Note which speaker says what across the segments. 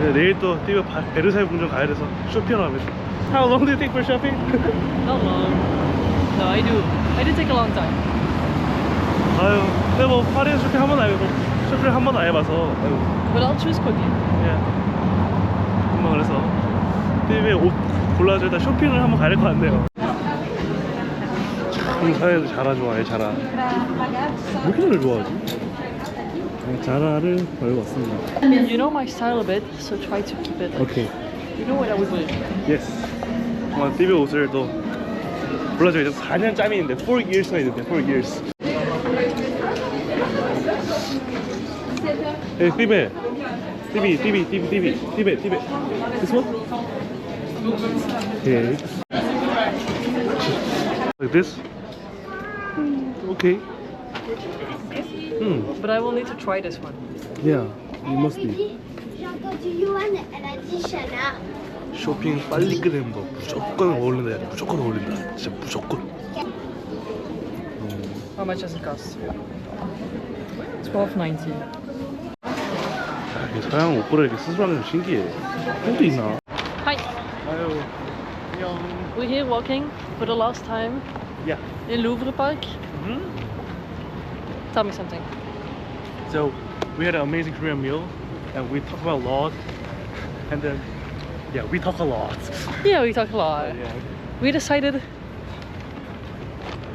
Speaker 1: 네, 내일 또 바- 베르사유 궁전 가야 돼서 쇼핑을 합니다. How long do you take for shopping?
Speaker 2: Not long. No, I do. I do take a long time.
Speaker 1: 아유, 근데 뭐 파리에서 쇼핑 한 번도 안 해고 쇼핑을 한 번도 안 해봐서 아유,
Speaker 2: But I'll choose quickly.
Speaker 1: 예. 한번 그래서 띠베 옷 골라서 일단 쇼핑을 한번 가야 될 것 같네요. 참 사연도 자라 좋아해 자라. 왜 이렇게 자를 좋아하지? 네, 자라를 걸고 왔습니다.
Speaker 2: You know my style a bit, so try to keep it.
Speaker 1: 오케이.
Speaker 2: You know what I would wear.
Speaker 1: 예스. 정말 띠베 옷을 또 골라줘 이제 4년 짬이는데 4 years나 있는데 4 years. Hey, 띠베. 띠비, 띠비, 띠비, 띠비, 띠베, 띠베. This one? Okay. Like this? Okay. Hmm.
Speaker 2: But I will need to try this one.
Speaker 1: Yeah, you must be.
Speaker 3: J'ai entendu Yoann, elle a dit Shana.
Speaker 1: 쇼핑 빨리 끝내는 거 무조건 어울린다. 야, 무조건 어울린다. 진짜 무조건.
Speaker 2: How much does it cost? Twelve ninety.
Speaker 1: 야, 이게 서양 옷걸이 이렇게 스스로 하는 게 신기해. 또 있나?
Speaker 2: Hi.
Speaker 1: 아유, 안녕.
Speaker 2: We're here walking for the last time
Speaker 1: 야.
Speaker 2: in Louvre Park. Tell me something.
Speaker 1: So we had an amazing Korean meal and we talked about a lot. And then, yeah, we talk a lot.
Speaker 2: Yeah, we talk a lot.
Speaker 1: yeah.
Speaker 2: We decided.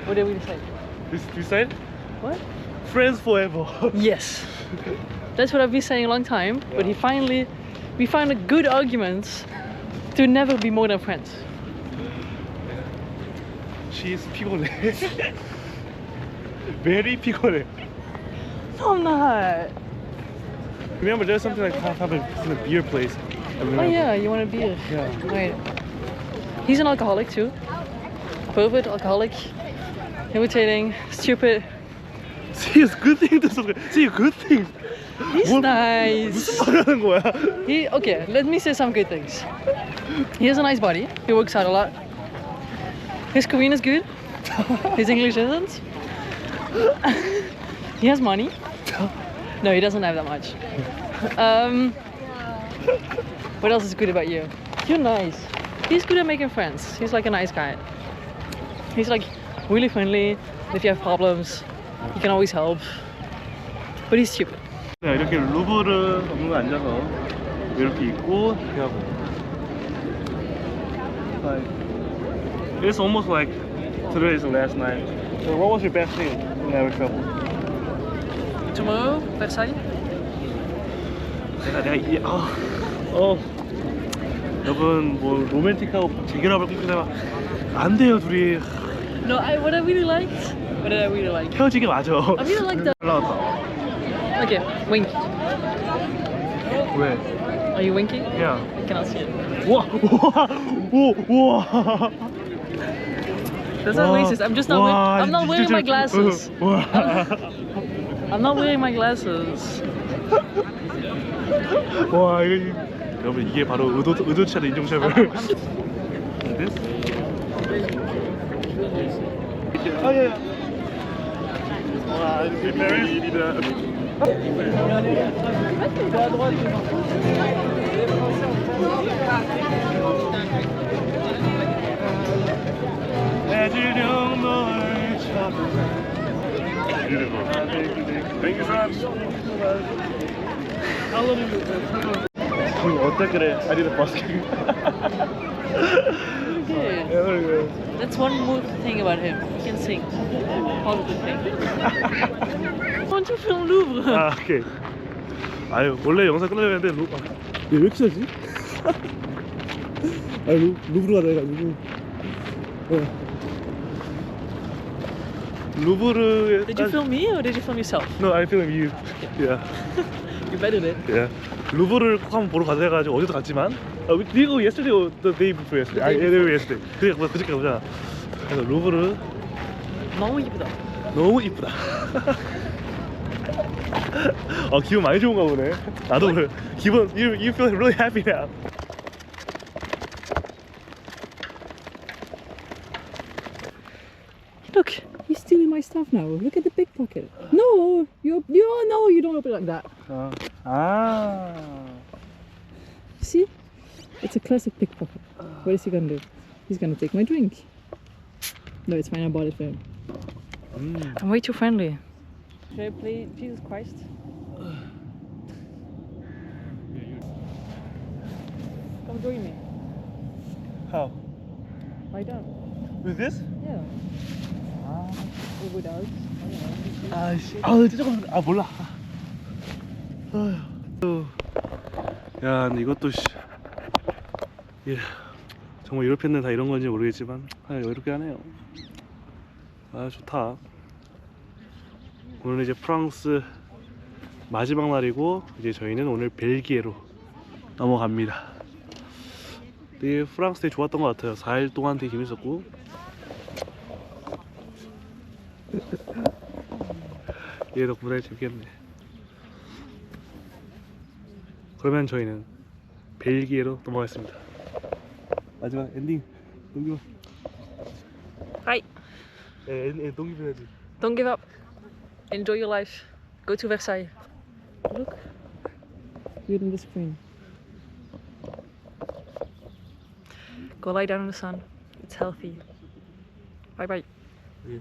Speaker 2: What did we decide?
Speaker 1: We decided?
Speaker 2: What?
Speaker 1: Friends forever.
Speaker 2: yes. That's what I've been saying a long time. Yeah. But he finally, we found a good argument to never be more than friends.
Speaker 1: She's pure. Very 피곤해.
Speaker 2: No, I'm not.
Speaker 1: Remember, there's something like half have a, in a beer place. I
Speaker 2: Oh
Speaker 1: remember.
Speaker 2: yeah, you want a beer?
Speaker 1: Yeah.
Speaker 2: Right. He's an alcoholic too. Pervert, alcoholic, imitating, stupid.
Speaker 1: See, it's good thing. This see, good thing.
Speaker 2: He's
Speaker 1: 뭘-
Speaker 2: nice.
Speaker 1: 무슨 말 하는 거야?
Speaker 2: He okay. Let me say some good things. He has a nice body. He works out a lot. His Korean is good. His English isn't. he has money. No, he doesn't have that much. Um, what else is good about you? You're nice. He's good at making friends. He's like a nice guy. He's like really friendly. If you have problems, he can always help. But he's stupid.
Speaker 1: 네, 이렇게 루브르 건물에 앉아서 이렇게 있고 이렇게 하고 like, It's almost like today is the last night So what was your best thing When I travel?
Speaker 2: Tomorrow, Versailles.
Speaker 1: 내가 내가 이 아, 어 여러분 뭐 로맨틱하고 재결합을 꿈꾸다가 안 돼요 둘이
Speaker 2: No, I, what I really liked. What I really like?
Speaker 1: 헤어지게 맞아
Speaker 2: I really like the.
Speaker 1: 잘 나왔다
Speaker 2: Okay, wink.
Speaker 1: 왜?
Speaker 2: Are you winking?
Speaker 1: 야
Speaker 2: I cannot see it.
Speaker 1: 우와 우와 오 우와
Speaker 2: That's not
Speaker 1: 와,
Speaker 2: racist. I'm just not.
Speaker 1: 와,
Speaker 2: wearing, I'm not
Speaker 1: 진짜
Speaker 2: wearing my
Speaker 1: 잘-
Speaker 2: glasses.
Speaker 1: 우와
Speaker 2: I'm not wearing my glasses.
Speaker 1: 와 이거 여러분 이게 바로 의도 의도치 않은 인종차별. This? 아 예. 와 이게 베리다. 해질녘 Thank you so much. 지금 어때 그래? 아리는 버스킹.
Speaker 2: Good. That's one more thing about him. He can sing. Positive thing. I want to film Louvre.
Speaker 1: 아 오케이. 아유 원래 영상 끝내려 했는데 루. 아, 얘왜 이렇게 살지? 아 루, 루브르 가자 해가지고. 어. 루브르에.
Speaker 2: Did you film me or did you film yourself?
Speaker 1: No, I film you. Yeah.
Speaker 2: You better did.
Speaker 1: Yeah. 루브를 꼭 한번 보러 가자 해가지고 어제도 갔지만 아, we we go yesterday or the day before yesterday? 아,
Speaker 2: The day
Speaker 1: yesterday. 그래, 뭐 그저께 보자. 그래서 루브르
Speaker 2: 너무 이쁘다.
Speaker 1: 너무 이쁘다. 어 기분 많이 좋은가 보네. 나도 그래. 기분 you you feel really happy now.
Speaker 2: Look, You're stealing my stuff now. Look at the pickpocket. No, you you no, you don't open it like that.
Speaker 1: Oh. Ah.
Speaker 2: See, it's a classic pickpocket. What is he gonna do? He's gonna take my drink. No, it's fine. I bought it for him.
Speaker 1: Mm.
Speaker 2: I'm way too friendly. Should I play Jesus Christ? Come join me.
Speaker 1: How?
Speaker 2: Lie down.
Speaker 1: With this?
Speaker 2: Yeah.
Speaker 1: 아. 아씨, 아, 조금, 아 몰라. 야, 근데 이것도 씨, 예, 정말 유럽 팬들 다 이런 건지 모르겠지만, 아, 이렇게 하네요. 아, 좋다. 오늘 이제 프랑스 마지막 날이고, 이제 저희는 오늘 벨기에로 넘어갑니다. 되게 프랑스 되게 좋았던 것 같아요. 4일 동안 되게 재밌었고, 얘 덕분에 재밌겠네. 그러면 저희는 벨기에로 넘어가겠습니다. 마지막 엔딩 동기만.
Speaker 2: Hi.
Speaker 1: 에, 엔, 엔, 동기만 해야지.
Speaker 2: Don't give up. Enjoy your life. Go to Versailles. Look. Read in the spring. Go lie down in the sun. It's healthy. Bye bye.
Speaker 1: 예.